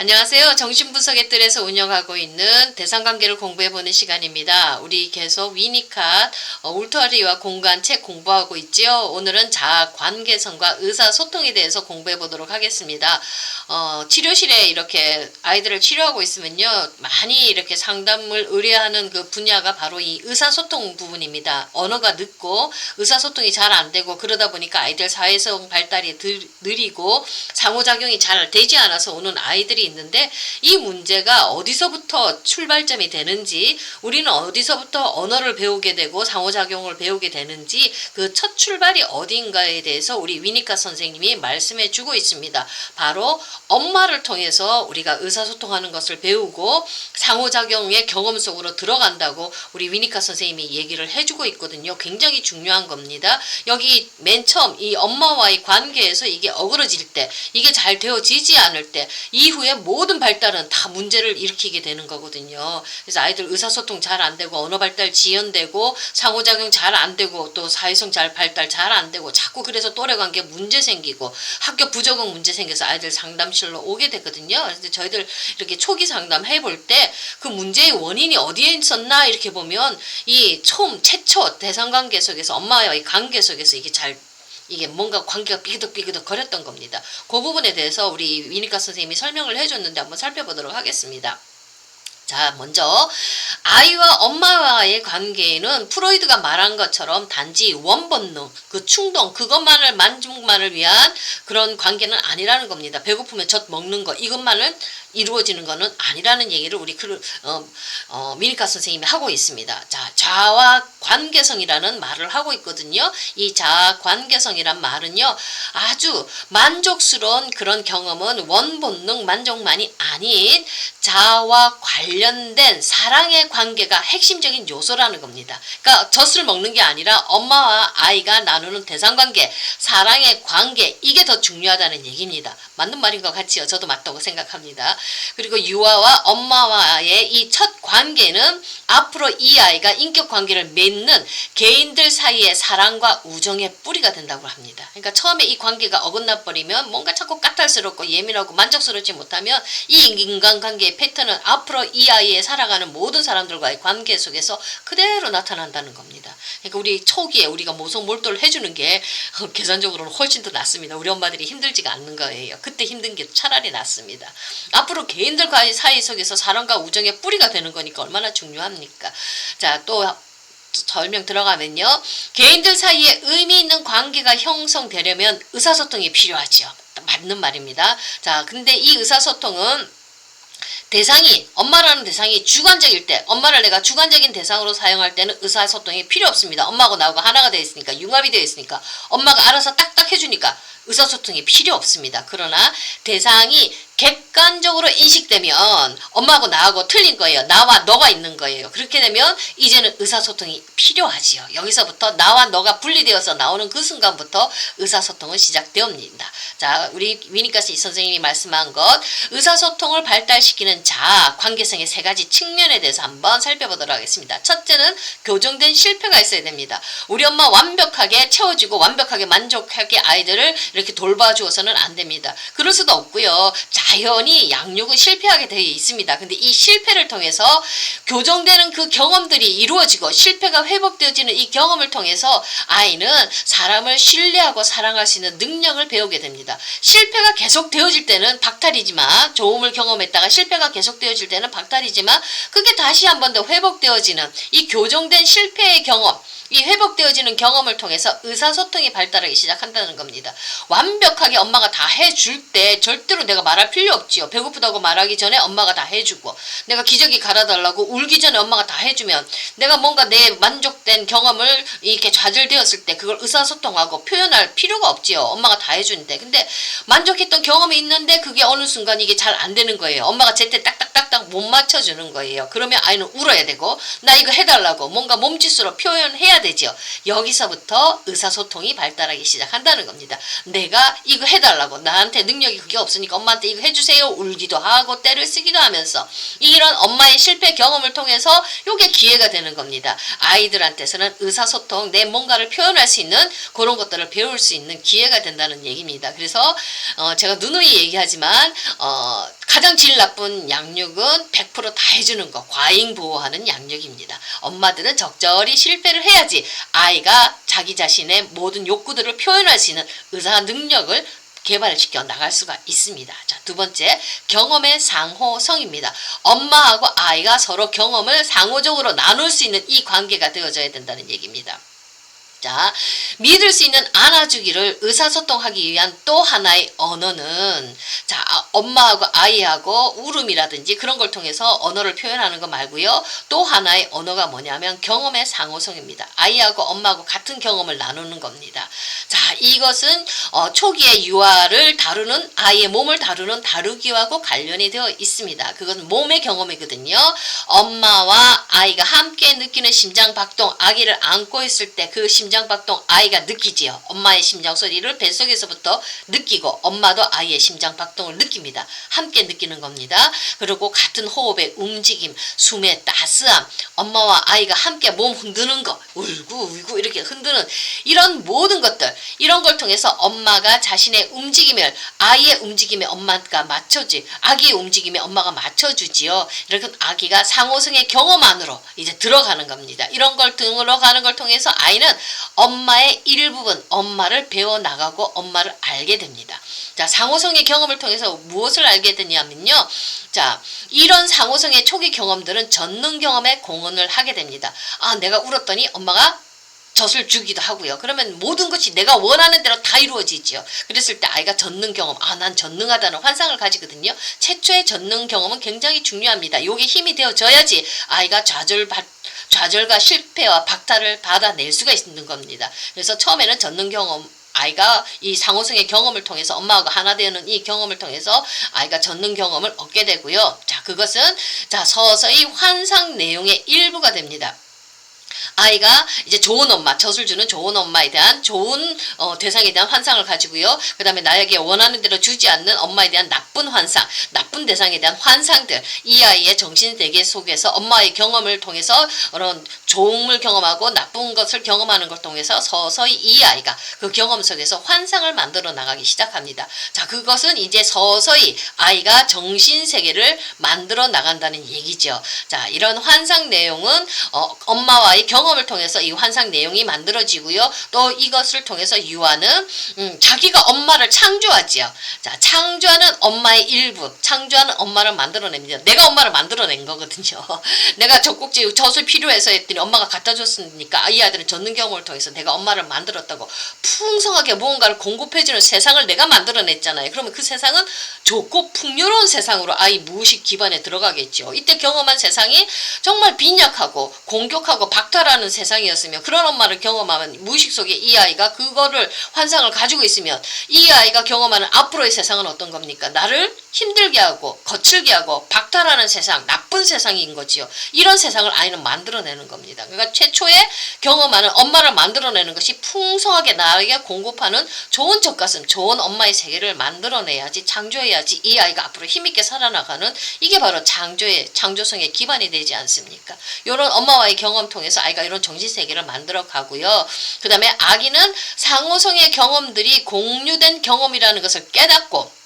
안녕하세요. 정신분석의 뜰에서 운영하고 있는 대상관계를 공부해보는 시간입니다. 우리 계속 위니캇, 어, 울트라리와 공간 책 공부하고 있지요. 오늘은 자아 관계성과 의사소통에 대해서 공부해보도록 하겠습니다. 어, 치료실에 이렇게 아이들을 치료하고 있으면요. 많이 이렇게 상담을 의뢰하는 그 분야가 바로 이 의사소통 부분입니다. 언어가 늦고 의사소통이 잘 안 되고 그러다 보니까 아이들 사회성 발달이 들, 느리고 상호작용이 잘 되지 않아서 오는 아이들이 있는데 이 문제가 어디서부터 출발점이 되는지 우리는 어디서부터 언어를 배우게 되고 상호작용을 배우게 되는지 그 첫 출발이 어디인가에 대해서 우리 위니카 선생님이 말씀해 주고 있습니다. 바로 엄마를 통해서 우리가 의사소통하는 것을 배우고 상호작용의 경험 속으로 들어간다고 우리 위니카 선생님이 얘기를 해주고 있거든요. 굉장히 중요한 겁니다. 여기 맨 처음 이 엄마와의 관계에서 이게 어그러질 때 이게 잘 되어지지 않을 때 이후에 모든 발달은 다 문제를 일으키게 되는 거거든요. 그래서 아이들 의사소통 잘 안 되고 언어 발달 지연되고 상호작용 잘 안 되고 또 사회성 잘 발달 잘 안 되고 자꾸 그래서 또래 관계 문제 생기고 학교 부적응 문제 생겨서 아이들 상담실로 오게 되거든요. 그래서 저희들 이렇게 초기 상담 해볼 때 그 문제의 원인이 어디에 있었나 이렇게 보면 이 처음 최초 대상 관계 속에서 엄마와의 관계 속에서 이게 잘 이게 뭔가 관계가 삐그덕삐그덕 거렸던 겁니다. 그 부분에 대해서 우리 위니카 선생님이 설명을 해줬는데 한번 살펴보도록 하겠습니다. 자, 먼저 아이와 엄마와의 관계는 프로이드가 말한 것처럼 단지 원본능, 그 충동, 그것만을 만족만을 위한 그런 관계는 아니라는 겁니다. 배고프면 젖 먹는 거 이것만은 이루어지는 것은 아니라는 얘기를 우리 그, 어, 어, 미니카 선생님이 하고 있습니다. 자, 자아 관계성이라는 말을 하고 있거든요. 이 자아 관계성이란 말은요, 아주 만족스러운 그런 경험은 원본능 만족만이 아닌 자아와 관련된 사랑의 관계가 핵심적인 요소라는 겁니다. 그러니까 젖을 먹는 게 아니라 엄마와 아이가 나누는 대상 관계, 사랑의 관계, 이게 더 중요하다는 얘기입니다. 맞는 말인 것 같지요? 저도 맞다고 생각합니다. 그리고 유아와 엄마와의 이 첫 관계는 앞으로 이 아이가 인격 관계를 맺는 개인들 사이의 사랑과 우정의 뿌리가 된다고 합니다. 그러니까 처음에 이 관계가 어긋나 버리면 뭔가 자꾸 까탈스럽고 예민하고 만족스럽지 못하면 이 인간관계의 패턴은 앞으로 이 아이의 살아가는 모든 사람들과의 관계 속에서 그대로 나타난다는 겁니다. 그러니까 우리 초기에 우리가 모성 몰두를 해주는 게 계산적으로는 훨씬 더 낫습니다. 우리 엄마들이 힘들지가 않는 거예요. 그때 힘든 게 차라리 낫습니다. 앞으로 개인들과의 사이 속에서 사랑과 우정의 뿌리가 되는 거니까 얼마나 중요합니까? 자, 또 설명 들어가면요. 개인들 사이에 의미 있는 관계가 형성되려면 의사소통이 필요하지요. 맞는 말입니다. 자, 근데 이 의사소통은 대상이 엄마라는 대상이 주관적일 때 엄마를 내가 주관적인 대상으로 사용할 때는 의사소통이 필요 없습니다. 엄마하고 나하고 하나가 되어 있으니까 융합이 되어 있으니까 엄마가 알아서 딱딱 해주니까 의사소통이 필요 없습니다. 그러나 대상이 객관적으로 인식되면 엄마하고 나하고 틀린 거예요. 나와 너가 있는 거예요. 그렇게 되면 이제는 의사소통이 필요하지요. 여기서부터 나와 너가 분리되어서 나오는 그 순간부터 의사소통은 시작되옵니다. 자, 우리 위니카스 선생님이 말씀한 것 의사소통을 발달시키는 자 관계성의 세 가지 측면에 대해서 한번 살펴보도록 하겠습니다. 첫째는 교정된 실패가 있어야 됩니다. 우리 엄마 완벽하게 채워주고 완벽하게 만족하게 아이들을 이렇게 돌봐주어서는 안 됩니다. 그럴 수도 없고요. 자연히 양육은 실패하게 되어 있습니다. 근데 이 실패를 통해서 교정되는 그 경험들이 이루어지고 실패가 회복되어지는 이 경험을 통해서 아이는 사람을 신뢰하고 사랑할 수 있는 능력을 배우게 됩니다. 실패가 계속 되어질 때는 박탈이지만 좋음을 경험했다가 실패가 계속 되어질 때는 박탈이지만 그게 다시 한 번 더 회복되어지는 이 교정된 실패의 경험 이 회복되어지는 경험을 통해서 의사소통이 발달하기 시작한다는 겁니다. 완벽하게 엄마가 다 해줄 때 절대로 내가 말할 필요 없지요. 배고프다고 말하기 전에 엄마가 다 해주고 내가 기저귀 갈아달라고 울기 전에 엄마가 다 해주면 내가 뭔가 내 만족된 경험을 이렇게 좌절되었을 때 그걸 의사소통하고 표현할 필요가 없지요. 엄마가 다 해주는데 근데 만족했던 경험이 있는데 그게 어느 순간 이게 잘 안 되는 거예요. 엄마가 제때 딱딱딱딱 못 맞춰주는 거예요. 그러면 아이는 울어야 되고 나 이거 해달라고 뭔가 몸짓으로 표현해야 되죠. 여기서부터 의사소통이 발달하기 시작한다는 겁니다. 내가 이거 해달라고 나한테 능력이 그게 없으니까 엄마한테 이거 해주세요 울기도 하고 때를 쓰기도 하면서 이런 엄마의 실패 경험을 통해서 이게 기회가 되는 겁니다. 아이들한테서는 의사소통 내 뭔가를 표현할 수 있는 그런 것들을 배울 수 있는 기회가 된다는 얘기입니다. 그래서 어 제가 누누이 얘기하지만 어 가장 질 나쁜 양육은 100%다 해주는 거, 과잉 보호하는 양육입니다. 엄마들은 적절히 실패를 해야지 아이가 자기 자신의 모든 욕구들을 표현할 수 있는 의사 능력을 개발시켜 나갈 수가 있습니다. 자, 두 번째, 경험의 상호성입니다. 엄마하고 아이가 서로 경험을 상호적으로 나눌 수 있는 이 관계가 되어져야 된다는 얘기입니다. 자, 믿을 수 있는 안아주기를 의사소통하기 위한 또 하나의 언어는 자, 아, 엄마하고 아이하고 울음이라든지 그런 걸 통해서 언어를 표현하는 거 말고요. 또 하나의 언어가 뭐냐면 경험의 상호성입니다. 아이하고 엄마하고 같은 경험을 나누는 겁니다. 자, 이것은 어, 초기의 유아를 다루는 아이의 몸을 다루는 다루기하고 관련이 되어 있습니다. 그건 몸의 경험이거든요. 엄마와 아이가 함께 느끼는 심장 박동, 아기를 안고 있을 때 그 심장 박동 아이가 느끼지요. 엄마의 심장 소리를 뱃속에서부터 느끼고 엄마도 아이의 심장 박동을 느낍니다. 함께 느끼는 겁니다. 그리고 같은 호흡의 움직임, 숨의 따스함, 엄마와 아이가 함께 몸 흔드는 거, 울고 울고 이렇게 흔드는 이런 모든 것들, 이런 걸 통해서 엄마가 자신의 움직임을 아이의 움직임에 엄마가 맞춰지, 아기의 움직임에 엄마가 맞춰주지요. 이렇게 아기가 상호성의 경험 안으로 이제 들어가는 겁니다. 이런 걸 들어가는 걸 통해서 아이는 엄마의 일부분, 엄마를 배워 나가고 엄마를 알게 됩니다. 자, 상호성의 경험을 통해서 무엇을 알게 되냐면요. 자, 이런 상호성의 초기 경험들은 전능 경험에 공헌을 하게 됩니다. 아, 내가 울었더니 엄마가 젖을 주기도 하고요. 그러면 모든 것이 내가 원하는 대로 다 이루어지지요. 그랬을 때 아이가 전능 경험, 아, 난 전능하다는 환상을 가지거든요. 최초의 전능 경험은 굉장히 중요합니다. 요게 힘이 되어져야지 아이가 좌절 받, 좌절과 실패와 박탈을 받아낼 수가 있는 겁니다. 그래서 처음에는 전능 경험, 아이가 이 상호성의 경험을 통해서 엄마하고 하나 되는 이 경험을 통해서 아이가 전능 경험을 얻게 되고요. 자, 그것은 자, 서서히 환상 내용의 일부가 됩니다. 아이가 이제 좋은 엄마, 젖을 주는 좋은 엄마에 대한 좋은 어, 대상에 대한 환상을 가지고요. 그 다음에 나에게 원하는 대로 주지 않는 엄마에 대한 나쁜 환상, 나쁜 대상에 대한 환상들, 이 아이의 정신 세계 속에서 엄마의 경험을 통해서 그런 좋음을 경험하고 나쁜 것을 경험하는 걸 통해서 서서히 이 아이가 그 경험 속에서 환상을 만들어 나가기 시작합니다. 자, 그것은 이제 서서히 아이가 정신 세계를 만들어 나간다는 얘기죠. 자, 이런 환상 내용은 어, 엄마와의 경험을 통해서 이 환상 내용이 만들어지고요. 또 이것을 통해서 유아는 음, 자기가 엄마를 창조하지요. 자, 창조하는 엄마의 일부, 창조하는 엄마를 만들어냅니다. 내가 엄마를 만들어낸 거거든요. 내가 젖꼭지 젖을 필요해서 했더니 엄마가 갖다 줬으니까 이 아이들은 젖는 경험을 통해서 내가 엄마를 만들었다고 풍성하게 무언가를 공급해주는 세상을 내가 만들어냈잖아요. 그러면 그 세상은 좋고 풍요로운 세상으로 아이 무의식 기반에 들어가겠죠. 이때 경험한 세상이 정말 빈약하고 공격하고 박탈 하는 세상이었으면 그런 엄마를 경험하면 무의식 속에 이 아이가 그거를 환상을 가지고 있으면 이 아이가 경험하는 앞으로의 세상은 어떤 겁니까? 나를 힘들게 하고 거칠게 하고 박탈하는 세상, 나쁜 세상인 거지요. 이런 세상을 아이는 만들어내는 겁니다. 그러니까 최초에 경험하는 엄마를 만들어내는 것이 풍성하게 나에게 공급하는 좋은 젖가슴, 좋은 엄마의 세계를 만들어내야지 창조해야지 이 아이가 앞으로 힘있게 살아나가는 이게 바로 창조의 창조성의 기반이 되지 않습니까? 이런 엄마와의 경험 통해서 아이가 이런 정신 세계를 만들어 가고요. 그 다음에 아기는 상호성의 경험들이 공유된 경험이라는 것을 깨닫고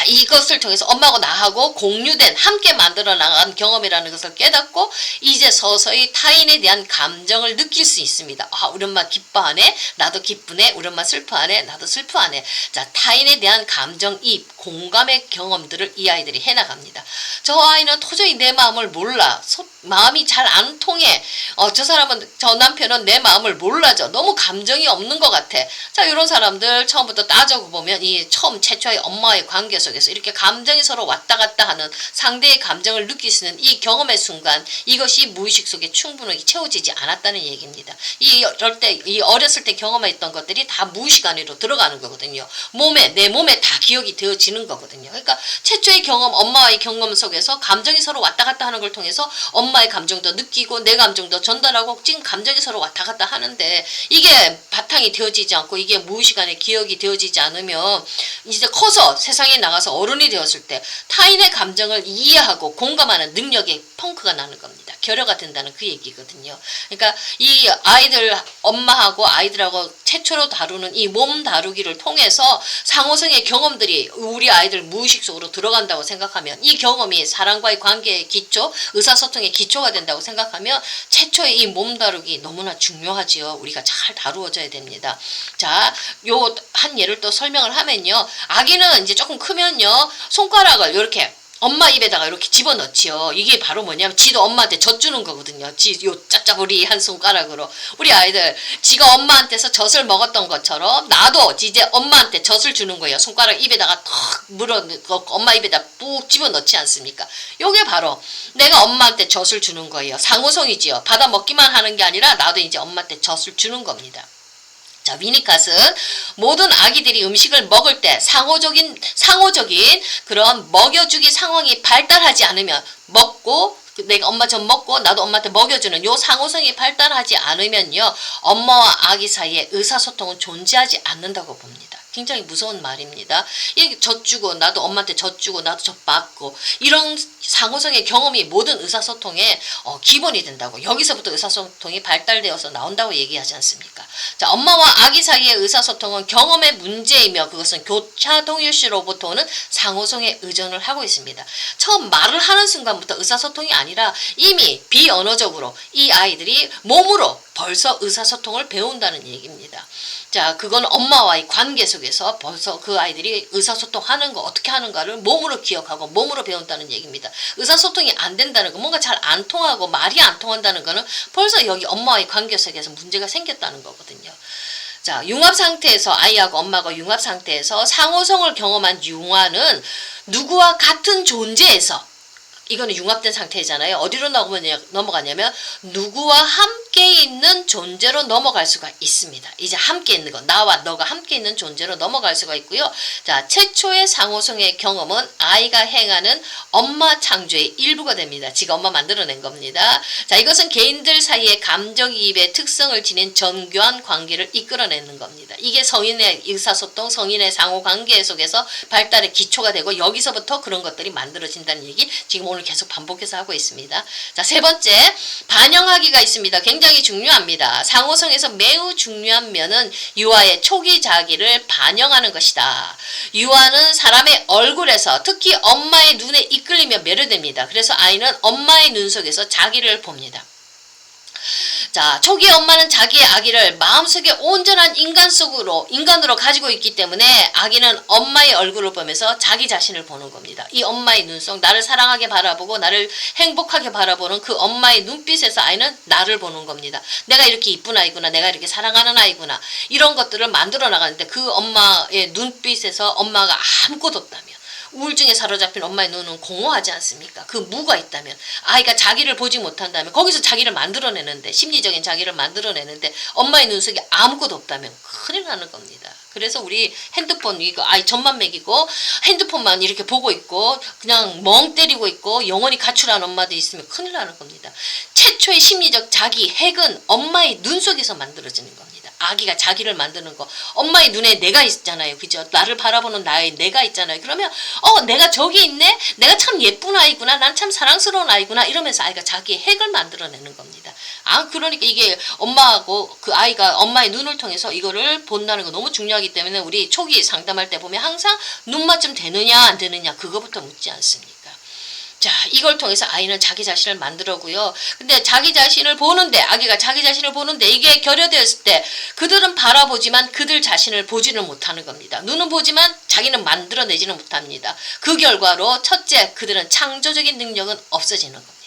자, 이것을 통해서 엄마하고 나하고 공유된 함께 만들어 나간 경험이라는 것을 깨닫고 이제 서서히 타인에 대한 감정을 느낄 수 있습니다. 아, 우리 엄마 기뻐하네. 나도 기쁘네. 우리 엄마 슬퍼하네. 나도 슬퍼하네. 자, 타인에 대한 감정이입, 공감의 경험들을 이 아이들이 해 나갑니다. 저 아이는 도저히 내 마음을 몰라. 소, 마음이 잘 안 통해. 어, 저 사람은 저 남편은 내 마음을 몰라줘. 너무 감정이 없는 것 같아. 자, 이런 사람들 처음부터 따져보면 이 처음 최초의 엄마의 관계 속에서 이렇게 감정이 서로 왔다 갔다 하는 상대의 감정을 있는 이 경험의 순간 이것이 무의식 속에 충분하게 채워지지 않았다는 얘기입니다. 이 때, 이 어렸을 때 경험했던 것들이 다 무의식 안으로 들어가는 거거든요. 몸에, 내 몸에 다 기억이 되어지는 거거든요. 그러니까 최초의 경험, 엄마와의 경험 속에서 감정이 서로 왔다 갔다 하는 걸 통해서 엄마 의 감정도 느끼고 내 감정도 전달하고 지금 감정이 서로 왔다 갔다 하는데 이게 바탕이 되어지지 않고 이게 무의식 안에 기억이 되어지지 않으면 이제 커서 세상에 나가서 어른이 되었을 때 타인의 감정을 이해하고 공감하는 능력의 펑크가 나는 겁니다. 결여가 된다는 그 얘기거든요. 그러니까 이 아이들 엄마하고 아이들하고 최초로 다루는 이 몸 다루기를 통해서 상호성의 경험들이 우리 아이들 무의식 속으로 들어간다고 생각하면 이 경험이 사랑과의 관계의 기초, 의사소통의 기초 가 된다고 생각하면 최초의 이 몸 다루기 너무나 중요하지요. 우리가 잘 다루어져야 됩니다. 자, 요 한 예를 또 설명을 하면요. 아기는 이제 조금 크면요. 손가락을 이렇게 엄마 입에다가 이렇게 집어넣지요. 이게 바로 뭐냐면 지도 엄마한테 젖주는 거거든요. 지 요 짭짭우리 한 손가락으로 우리 아이들 지가 엄마한테서 젖을 먹었던 것처럼 나도 이제 엄마한테 젖을 주는 거예요. 손가락 입에다가 탁 물어 넣고 엄마 입에다 푹 집어넣지 않습니까? 요게 바로 내가 엄마한테 젖을 주는 거예요. 상호성이지요. 받아 먹기만 하는 게 아니라 나도 이제 엄마한테 젖을 주는 겁니다. 자, 위니캇은 모든 아기들이 음식을 먹을 때 상호적인 상호적인 그런 먹여주기 상황이 발달하지 않으면 먹고 그 내가 엄마 전 먹고 나도 엄마한테 먹여주는 요 상호성이 발달하지 않으면요 엄마와 아기 사이에 의사소통은 존재하지 않는다고 봅니다. 굉장히 무서운 말입니다. 젖주고 나도 엄마한테 젖주고 나도 젖 받고 이런 상호성의 경험이 모든 의사소통의 어, 기본이 된다고 여기서부터 의사소통이 발달되어서 나온다고 얘기하지 않습니까? 자 엄마와 아기 사이의 의사소통은 경험의 문제이며 그것은 교차 동일시로부터 오는 상호성에 의존을 하고 있습니다. 처음 말을 하는 순간부터 의사소통이 아니라 이미 비언어적으로 이 아이들이 몸으로 벌써 의사소통을 배운다는 얘기입니다. 자, 그건 엄마와의 관계 속에서 벌써 그 아이들이 의사소통하는 거 어떻게 하는가를 몸으로 기억하고 몸으로 배운다는 얘기입니다. 의사소통이 안 된다는 거, 뭔가 잘 안 통하고 말이 안 통한다는 거는 벌써 여기 엄마와의 관계 속에서 문제가 생겼다는 거거든요. 자, 융합 상태에서 아이하고 엄마가 융합 상태에서 상호성을 경험한 융화는 누구와 같은 존재에서 이거는 융합된 상태잖아요. 어디로 넘어가냐- 넘어가냐면 누구와 함 께 있는 존재로 넘어갈 수가 있습니다. 이제 함께 있는 거 나와 너가 함께 있는 존재로 넘어갈 수가 있고요. 자 최초의 상호성의 경험은 아이가 행하는 엄마 창조의 일부가 됩니다. 지가 엄마 만들어낸 겁니다. 자 이것은 개인들 사이의 감정이입의 특성을 지닌 정교한 관계를 이끌어내는 겁니다. 이게 성인의 의사소통, 성인의 상호관계 속에서 발달의 기초가 되고 여기서부터 그런 것들이 만들어진다는 얘기 지금 오늘 계속 반복해서 하고 있습니다. 자, 세 번째, 반영하기가 있습니다. 굉장히 중요합니다. 상호성에서 매우 중요한 면은 유아의 초기 자기를 반영하는 것이다. 유아는 사람의 얼굴에서 특히 엄마의 눈에 이끌리며 매료됩니다. 그래서 아이는 엄마의 눈 속에서 자기를 봅니다. 자, 초기 엄마는 자기의 아기를 마음속에 온전한 인간 속으로, 인간으로 가지고 있기 때문에 아기는 엄마의 얼굴을 보면서 자기 자신을 보는 겁니다. 이 엄마의 눈 속, 나를 사랑하게 바라보고 나를 행복하게 바라보는 그 엄마의 눈빛에서 아이는 나를 보는 겁니다. 내가 이렇게 이쁜 아이구나, 내가 이렇게 사랑하는 아이구나, 이런 것들을 만들어 나가는데 그 엄마의 눈빛에서 엄마가 아무것도 없다면 우울증에 사로잡힌 엄마의 눈은 공허하지 않습니까? 그 무가 있다면 아이가 자기를 보지 못한다면 거기서 자기를 만들어내는데 심리적인 자기를 만들어내는데 엄마의 눈 속에 아무것도 없다면 큰일 나는 겁니다. 그래서 우리 핸드폰 이거 아이 전만 먹이고 핸드폰만 이렇게 보고 있고 그냥 멍 때리고 있고 영원히 가출한 엄마도 있으면 큰일 나는 겁니다. 최초의 심리적 자기 핵은 엄마의 눈 속에서 만들어지는 겁니다. 아기가 자기를 만드는 거. 엄마의 눈에 내가 있잖아요. 그죠? 나를 바라보는 나의 내가 있잖아요. 그러면 어 내가 저기 있네. 내가 참 예쁜 아이구나. 난 참 사랑스러운 아이구나. 이러면서 아이가 자기의 핵을 만들어내는 겁니다. 아 그러니까 이게 엄마하고 그 아이가 엄마의 눈을 통해서 이거를 본다는 거 너무 중요하기 때문에 우리 초기 상담할 때 보면 항상 눈 맞춤 되느냐 안 되느냐 그거부터 묻지 않습니까? 자, 이걸 통해서 아이는 자기 자신을 만들어고요. 근데 자기 자신을 보는데, 아기가 자기 자신을 보는데, 이게 결여되었을 때, 그들은 바라보지만 그들 자신을 보지는 못하는 겁니다. 눈은 보지만 자기는 만들어내지는 못합니다. 그 결과로, 첫째, 그들은 창조적인 능력은 없어지는 겁니다.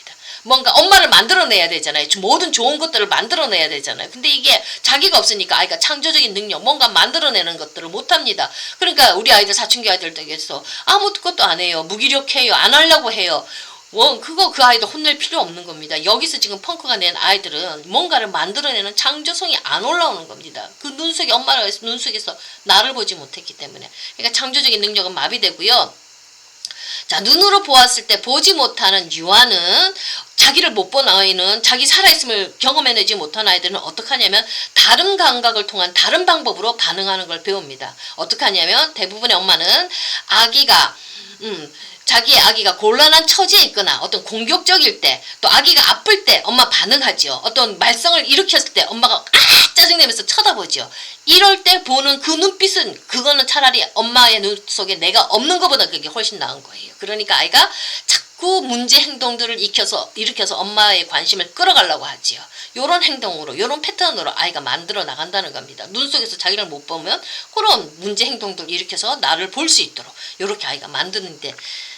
뭔가 엄마를 만들어내야 되잖아요. 모든 좋은 것들을 만들어내야 되잖아요. 근데 이게 자기가 없으니까 아이가 창조적인 능력, 뭔가 만들어내는 것들을 못합니다. 그러니까 우리 아이들 사춘기 아이들 댁에서 아무것도 안 해요. 무기력해요. 안 하려고 해요. 원 그거 그 아이들 혼낼 필요 없는 겁니다. 여기서 지금 펑크가 낸 아이들은 뭔가를 만들어내는 창조성이 안 올라오는 겁니다. 그 눈 속에 엄마가 눈 속에서 나를 보지 못했기 때문에 그러니까 창조적인 능력은 마비되고요. 자, 눈으로 보았을 때 보지 못하는 유아는 자기를 못 본 아이는 자기 살아있음을 경험해내지 못한 아이들은 어떻게 하냐면 다른 감각을 통한 다른 방법으로 반응하는 걸 배웁니다. 어떻게 하냐면 대부분의 엄마는 아기가 음, 자기의 아기가 곤란한 처지에 있거나 어떤 공격적일 때 또 아기가 아플 때 엄마 반응하지요. 어떤 말썽을 일으켰을 때 엄마가 아 짜증내면서 쳐다보죠. 이럴 때 보는 그 눈빛은 그거는 차라리 엄마의 눈 속에 내가 없는 것보다 그게 훨씬 나은 거예요. 그러니까 아이가 자꾸 문제 행동들을 익혀서 일으켜서 엄마의 관심을 끌어가려고 하지요. 요런 행동으로 요런 패턴으로 아이가 만들어 나간다는 겁니다. 눈 속에서 자기를 못 보면 그런 문제 행동들 일으켜서 나를 볼 수 있도록 요렇게 아이가 만드는데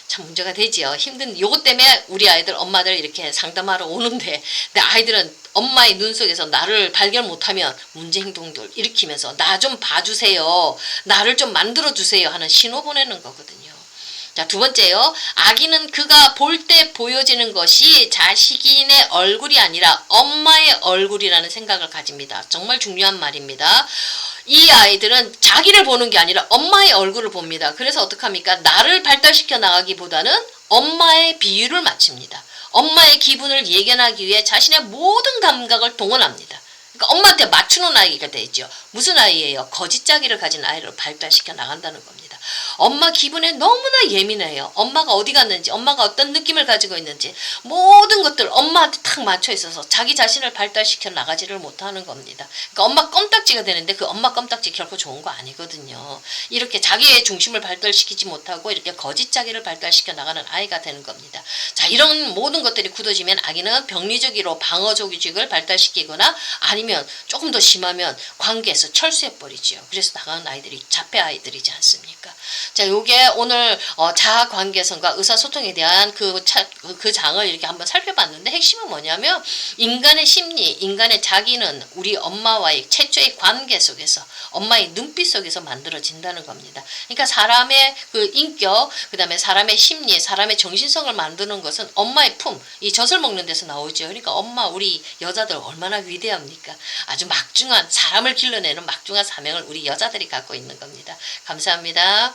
참 문제가 되지요. 힘든 요것 때문에 우리 아이들 엄마들 이렇게 상담하러 오는데 근데 아이들은 엄마의 눈 속에서 나를 발견 못하면 문제 행동들 일으키면서 나 좀 봐주세요. 나를 좀 만들어 주세요 하는 신호 보내는 거거든요. 자, 두 번째요. 아기는 그가 볼 때 보여지는 것이 자식인의 얼굴이 아니라 엄마의 얼굴이라는 생각을 가집니다. 정말 중요한 말입니다. 이 아이들은 자기를 보는 게 아니라 엄마의 얼굴을 봅니다. 그래서 어떡합니까? 나를 발달시켜 나가기보다는 엄마의 비율을 맞춥니다. 엄마의 기분을 예견하기 위해 자신의 모든 감각을 동원합니다. 그러니까 엄마한테 맞추는 아이가 되죠. 무슨 아이예요? 거짓짜기를 가진 아이를 발달시켜 나간다는 겁니다. 엄마 기분에 너무나 예민해요. 엄마가 어디 갔는지, 엄마가 어떤 느낌을 가지고 있는지 모든 것들 엄마한테 탁 맞춰 있어서 자기 자신을 발달시켜 나가지를 못하는 겁니다. 그러니까 엄마 껌딱지가 되는데 그 엄마 껌딱지 결코 좋은 거 아니거든요. 이렇게 자기의 중심을 발달시키지 못하고 이렇게 거짓짜기를 발달시켜 나가는 아이가 되는 겁니다. 자, 이런 모든 것들이 굳어지면 아기는 병리적으로 방어조직을 발달시키거나 아니면 조금 더 심하면 관계에서 철수해 버리지요. 그래서 나가는 아이들이 자폐 아이들이지 않습니까? 자, 요게 오늘 어, 자아 관계성과 의사소통에 대한 그, 차, 그- 그 장을 이렇게 한번 살펴봤는데 핵심은 뭐냐면 인간의 심리, 인간의 자기는 우리 엄마와의 최초의 관계 속에서 엄마의 눈빛 속에서 만들어진다는 겁니다. 그러니까 사람의 그 인격, 그 다음에 사람의 심리, 사람의 정신성을 만드는 것은 엄마의 품, 이 젖을 먹는 데서 나오죠. 그러니까 엄마 우리 여자들 얼마나 위대합니까? 아주 막중한 사람을 길러내는 막중한 사명을 우리 여자들이 갖고 있는 겁니다. 감사합니다.